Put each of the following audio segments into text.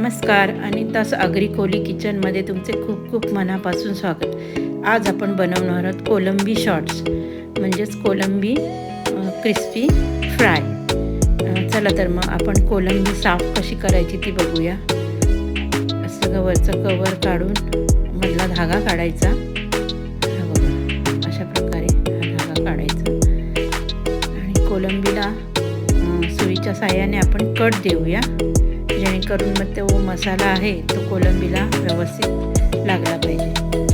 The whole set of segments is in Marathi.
नमस्कार अनितास आगरी कोली किचनमध्ये तुमचे खूप खूप मनापासून स्वागत. आज आपण बनवणार आहोत कोलंबी शॉर्ट्स म्हणजेच कोलंबी क्रिस्पी फ्राय. चला तर मग आपण कोलंबी साफ कशी करायची ती बघूया. सगळं वरचं कवर काढून मधला धागा काढायचा. हा बघा अशा प्रकारे हा धागा काढायचा. आणि कोलंबीला सुईच्या साह्याने आपण कट देऊया. करून मग तो मसाला आहे तो कोलंबीला व्यवस्थित लागला पाहिजे.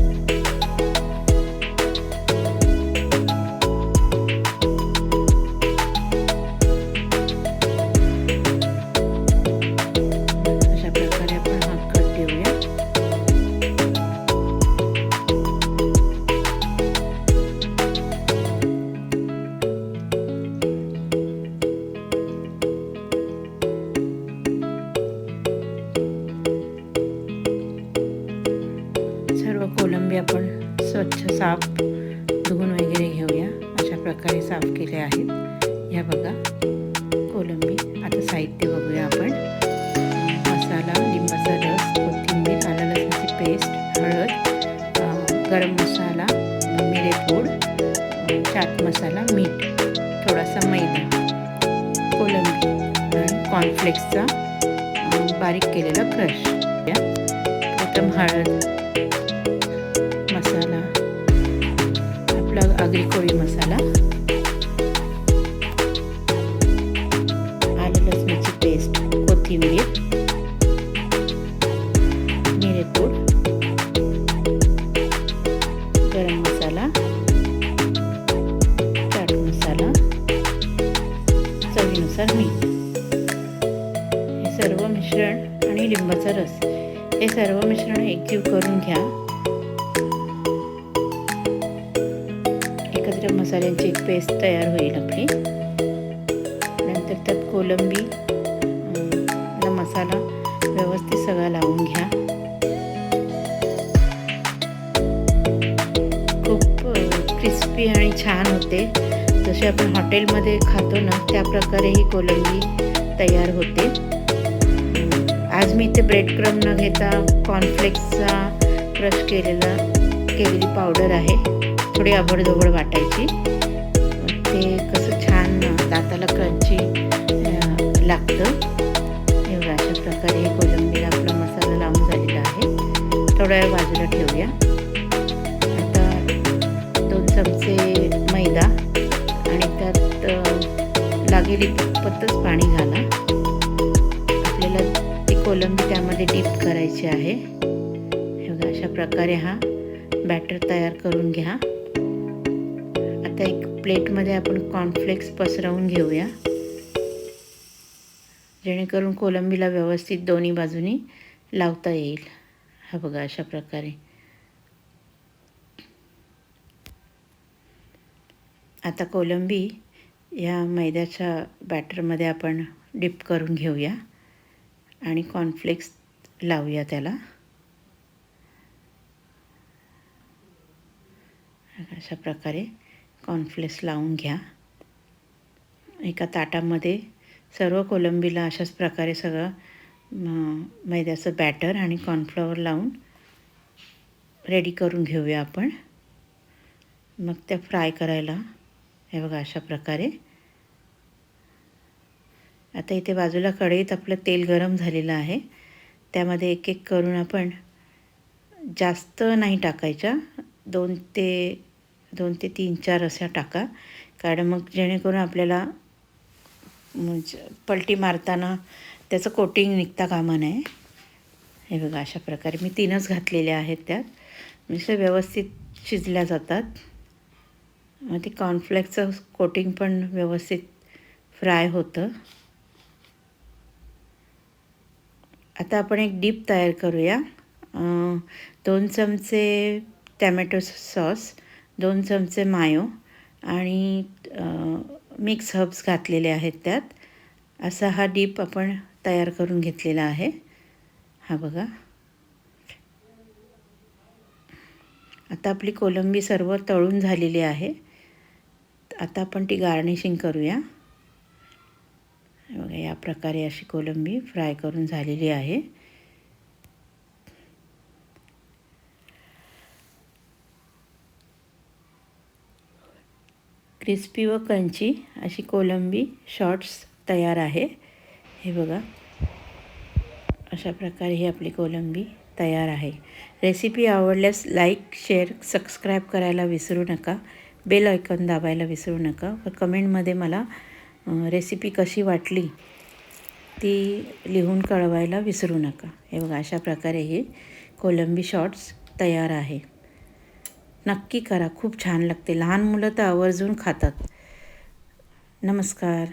कोलंबी आपण स्वच्छ साफ धुवून वगैरे घेऊया. अशा प्रकारे साफ केले आहेत. ह्या बघा कोलंबी. आता साहित्य बघूया आपण. मसाला लिंबाचा रस कोथिंबीर आला लसणाची पेस्ट हळद गरम मसाला मिरेपूड अ, चाट मसाला मीठ थोडासा मैदा. कोलंबी आणि कॉर्नफ्लेक्सचा बारीक केलेला क्रश प्रथम हळद आगरी कोळी मसाला आलं लसणाची पेस्ट कोथिंबीर मिरेपूड गरम मसाला चाट मसाला चवीनुसार मीठ. हे सर्व मिश्रण आणि लिंबाचा रस हे सर्व मिश्रण एकजीव करून घ्या. एकत्र मसाल्यांची एक पेस्ट तयार होईल आपली. नंतर त्यात कोलंबी मसाला व्यवस्थित सगळा लावून घ्या. खूप क्रिस्पी आणि छान होते. जसे आपण हॉटेलमध्ये खातो ना त्या प्रकारे ही कोलंबी तयार होते. आज मी इथे ब्रेड क्रम न घेता कॉर्नफ्लेक्सचा क्रश केलेला केलेली पावडर आहे. थोडी आबडधोबड वाटायची. ते कसं छान दाताला क्रंची लागतं. एवढं अशा प्रकारे हे कोलंबीला आपला मसाला लावून झालेला आहे. थोड्या वेळ बाजूला ठेवूया. आता दोन चमचे मैदा आणि त्यात लागेल इतपतच पाणी घाला. आपल्याला ती कोलंबी त्यामध्ये डीप करायची आहे. हे अशा प्रकारे हा बॅटर तयार करून घ्या. आता एक प्लेटमध्ये आपण कॉर्नफ्लेक्स पसरवून घेऊया. जेणेकरून कोलंबीला व्यवस्थित दोन्ही बाजूनी लावता येईल. हा बघा अशा प्रकारे. आता कोलंबी या मैद्याच्या बॅटरमध्ये आपण डिप करून घेऊया आणि कॉर्नफ्लेक्स लावूया त्याला. अशा प्रकारे. कॉर्नफ्लेक्स लावून घ्या. एका ताटामध्ये सर्व कोलंबीला अशाच प्रकारे सगळं मैद्याचं बॅटर आणि कॉर्नफ्लॉवर लावून रेडी करून घेऊया आपण. मग त्या फ्राय करायला हे बघा अशा प्रकारे. आता इथे बाजूला कढईत आपलं तेल गरम झालेलं आहे. त्यामध्ये एक एक करून आपण जास्त नाही टाकायच्या. दोन ते दोन ते तीन चार अशा टाका. कारण मग जेणेकरून आपल्याला म्हणजे पलटी मारताना त्याचं कोटिंग निघता कामा नये. हे बघा अशा प्रकारे. मी तीनच घातलेल्या आहेत त्यात. म्हणजे व्यवस्थित शिजल्या जातात. मग ती कॉर्नफ्लेक्सचं कोटिंग पण व्यवस्थित फ्राय होतं. आता आपण एक डीप तयार करूया. दोन चमचे टॅमॅटो सॉस दोन चमचे मायो आणि मिक्स हर्ब्स घातलेले आहेत त्यात. असा हा डीप आपण तयार करून घेतलेला आहे. हा बघा. आता आपली कोलंबी सर्व तळून झालेली आहे. आता आपण ती गार्निशिंग करूया. बघा या प्रकारे अशी कोलंबी फ्राय करून झालेली आहे. क्रिस्पी व कंची अशी कोलंबी शॉर्ट्स तयार आहे. हे बघा. अशा प्रकारे ही आपली कोलंबी तयार आहे. रेसिपी आवडल्यास लाईक शेअर सबस्क्राईब करायला विसरू नका. बेल ऐकन दाबायला विसरू नका व कमेंटमध्ये मला रेसिपी कशी वाटली ती लिहून कळवायला विसरू नका. हे बघा अशा प्रकारे हे कोलंबी शॉर्ट्स तयार आहे. नक्की करा. खूप छान लागते. लहान मुलं तर आवर्जून खातात. नमस्कार.